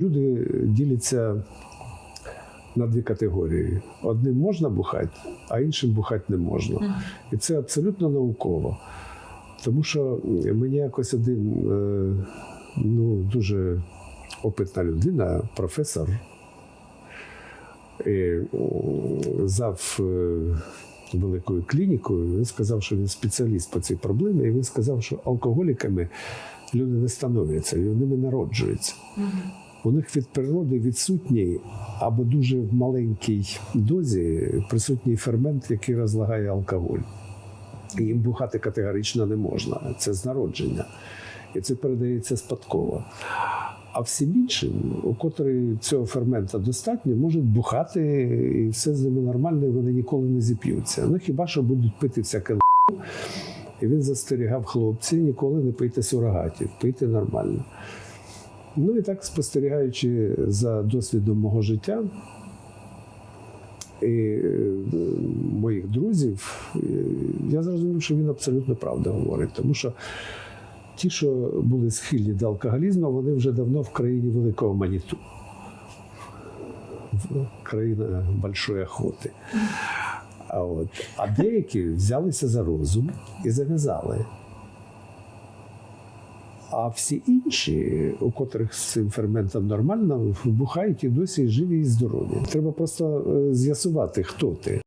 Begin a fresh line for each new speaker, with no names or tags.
Люди діляться на дві категорії: одним можна бухати, а іншим бухати не можна. І це абсолютно науково. Тому що мені якось один е, ну, дуже опитна людина, професор, зав е, великою клінікою, він сказав, що він спеціаліст по цій проблемі, і він сказав, що алкоголіками люди не становляться, і ними народжуються. У них від природи відсутній або дуже в маленькій дозі присутній фермент, який розлагає алкоголь. Їм бухати категорично не можна. Це з народження. І це передається спадково. А всім іншим, у котрих цього фермента достатньо, можуть бухати, і все з ними нормально, і вони ніколи не зіп'ються. Ну хіба що будуть пити всяке л***. І він застерігав хлопці, ніколи не пийте сурогатів, пийте нормально. Ну і так спостерігаючи за досвідом мого життя і е, моїх друзів, е, я зрозумів, що він абсолютно правду говорить. Тому що ті, що були схильні до алкоголізму, вони вже давно в країні великого маніту. Країна большої охоти. А, от. а деякі взялися за розум і зав'язали. А всі інші, у котрих з цим ферментом нормально, вбухають і досі живі і здорові. Треба просто е, з'ясувати, хто ти.